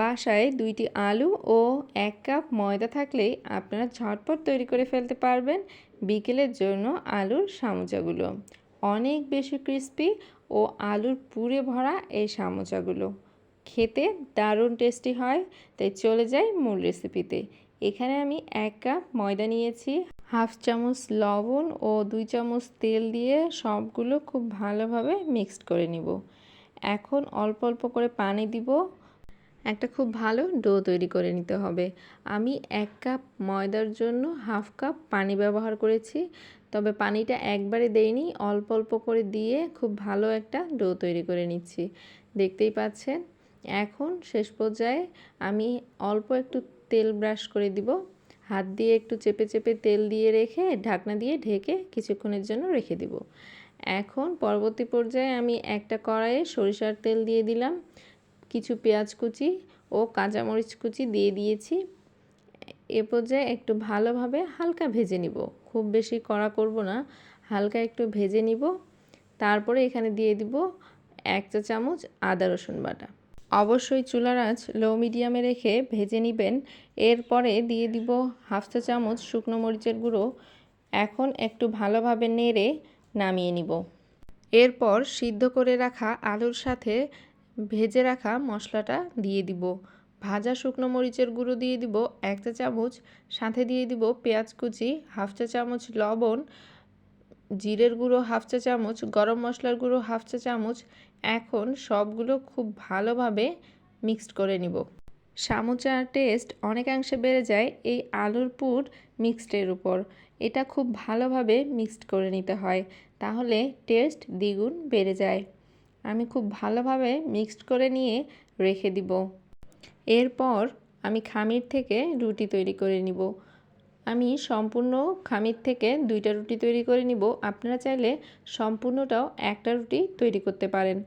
বাসায় দুইটি আলু ও এক কাপ ময়দা থাকলেই আপনারা ঝটপট তৈরি করে ফেলতে পারবেন বিকেলের জন্য আলুর সামোচাগুলো। অনেক বেশি ক্রিস্পি ও আলুর পুরে ভরা এই সামোচাগুলো। খেতে দারুণ টেস্টি হয়, তাই চলে যাই মূল রেসিপিতে এখানে আমি এক কাপ ময়দা নিয়েছি, হাফ চামচ লবণ ও দুই চামচ তেল দিয়ে সবগুলো খুব ভালোভাবে মিক্সড করে নিব। এখন অল্প অল্প করে পানি দিব একটা খুব ভালো ডো তৈরি করে নিতে হবে। আমি এক কাপ ময়দার জন্য হাফ কাপ পানি ব্যবহার করেছি। তবে পানিটা একবারে দেইনি, অল্প অল্প করে দিয়ে খুব ভালো একটা ডো তৈরি করে নিচ্ছি। দেখতেই পাচ্ছেন? এখন শেষ পর্যায়ে আমি অল্প একটু তেল ব্রাশ করে দিব। হাত দিয়ে একটু চেপে চেপে তেল দিয়ে রেখে ঢাকনা দিয়ে ঢেকে কিছুক্ষণের জন্য রেখে দিব। এখন পরবর্তী পর্যায়ে আমি একটা কড়াইয়ে সরিষার তেল দিয়ে দিলাম। কিছু পেঁয়াজ কুচি ও কাঁচামরিচ কুচি দিয়ে দিয়েছি। এ পর্যায়ে একটু ভালোভাবে হালকা ভেজে নিব। খুব বেশি কড়া করব না, হালকা একটু ভেজে নিব। তারপরে এখানে দিয়ে দিব এক চা চামচ আদা রসুন বাটা। অবশ্যই চুলার আঁচ লো মিডিয়ামে রেখে ভেজে নেবেন। এরপরে দিয়ে দিব হাফ চা চামচ শুকনো মরিচের গুঁড়ো। এখন একটু ভালোভাবে নেড়ে নামিয়ে নিব। এরপর সিদ্ধ করে রাখা আলুর সাথে ভেজে রাখা মশলাটা দিয়ে দিব। ভাজা শুকনো মরিচের গুঁড়ো দিয়ে দিব এক চা চামচ। সাথে দিয়ে দিব পেঁয়াজ কুচি, হাফ চা চামচ লবণ, জিরের গুঁড়ো হাফ চা চামচ, গরম মশলার গুঁড়ো হাফ চা চামচ। এখন সবগুলো খুব ভালোভাবে মিক্সড করে নিব। সামোচার টেস্ট অনেকাংশে বেড়ে যায় এই আলুর পুর মিক্সডের উপর। এটা খুব ভালোভাবে মিক্সড করে নিতে হয়, তাহলে টেস্ট দ্বিগুণ বেড়ে যায়। আমি খুব ভালোভাবে মিক্সড করে নিয়ে রেখে দিব। এরপর আমি খামির থেকে রুটি তৈরি করে নিব। আমি সম্পূর্ণ খামির থেকে দুইটা রুটি তৈরি করে নিব। আপনারা চাইলে সম্পূর্ণটাও একটা রুটি তৈরি করতে পারেন।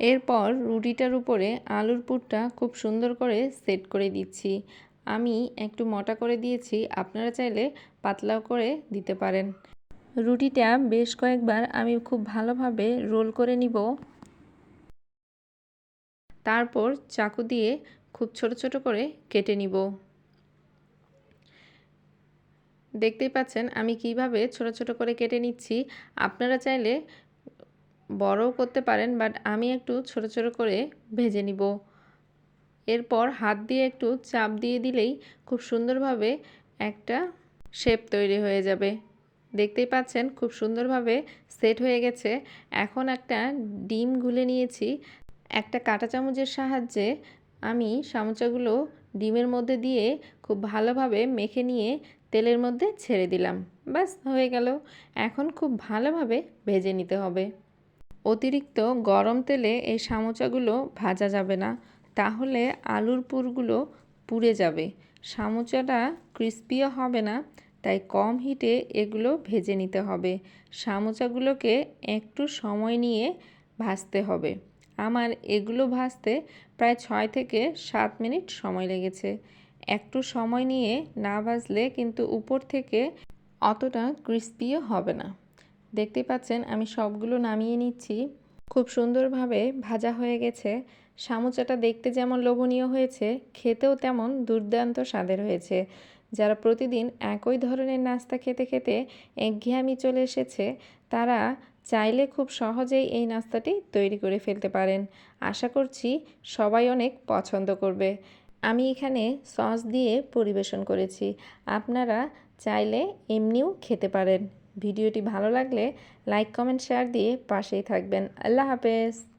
এরপর রুটিটার উপরে আলুর পুরটা খুব সুন্দর করে সেট করে দিচ্ছি। আমি একটু মোটা করে দিয়েছি, আপনারা চাইলে পাতলাও করে দিতে পারেন। রুটিটা বেশ কয়েকবার আমি খুব ভালোভাবে রোল করে নিব। তারপর চাকু দিয়ে খুব ছোট ছোট করে কেটে নিব। দেখতেই পাচ্ছেন আমি কীভাবে ছোট ছোট করে কেটে নিচ্ছি। আপনারা চাইলে বড়ও করতে পারেন, বাট আমি একটু ছোট ছোট করে ভেজে নিব। এরপর হাত দিয়ে একটু চাপ দিয়ে দিলেই খুব সুন্দরভাবে একটা শেপ তৈরি হয়ে যাবে। দেখতেই পাচ্ছেন খুব সুন্দরভাবে সেট হয়ে গেছে। এখন একটা ডিম গুলে নিয়েছি। একটা কাঁটা চামচের সাহায্যে আমি সামোচাগুলো ডিমের মধ্যে দিয়ে খুব ভালোভাবে মেখে নিয়ে তেলের মধ্যে ছেড়ে দিলাম। ব্যাস, হয়ে গেল। এখন খুব ভালোভাবে ভেজে নিতে হবে। অতিরিক্ত গরম তেলে এই সামোচাগুলো ভাজা যাবে না। তাহলে আলুর পুরগুলো পুড়ে যাবে। সামোচাটা ক্রিস্পিও হবে না, তাই কম হিটে এগুলো ভেজে নিতে হবে। সামোচাগুলোকে একটু সময় নিয়ে ভাজতে হবে। আমার এগুলো ভাজতে প্রায় ছয় থেকে সাত মিনিট সময় লেগেছে। একটু সময় নিয়ে না ভাজলে কিন্তু উপর থেকে অতটা ক্রিস্পিও হবে না। দেখতে পাচ্ছেন, আমি সবগুলো নামিয়ে নিচ্ছি। খুব সুন্দরভাবে ভাজা হয়ে গেছে। সামোচাটা দেখতে যেমন লোভনীয় হয়েছে, খেতেও তেমন দুর্দান্ত স্বাদের হয়েছে। যারা প্রতিদিন একই ধরনের নাস্তা খেতে খেতে একঘেয়ামি চলে এসেছে, তারা চাইলে খুব সহজেই এই নাস্তাটি তৈরি করে ফেলতে পারেন। আশা করছি সবাই অনেক পছন্দ করবে। আমি এখানে সস দিয়ে পরিবেশন করেছি। আপনারা চাইলে এমনিও খেতে পারেন। ভিডিওটি ভালো লাগলে লাইক, কমেন্ট, শেয়ার দিয়ে পাশেই থাকবেন। আল্লাহ হাফেজ।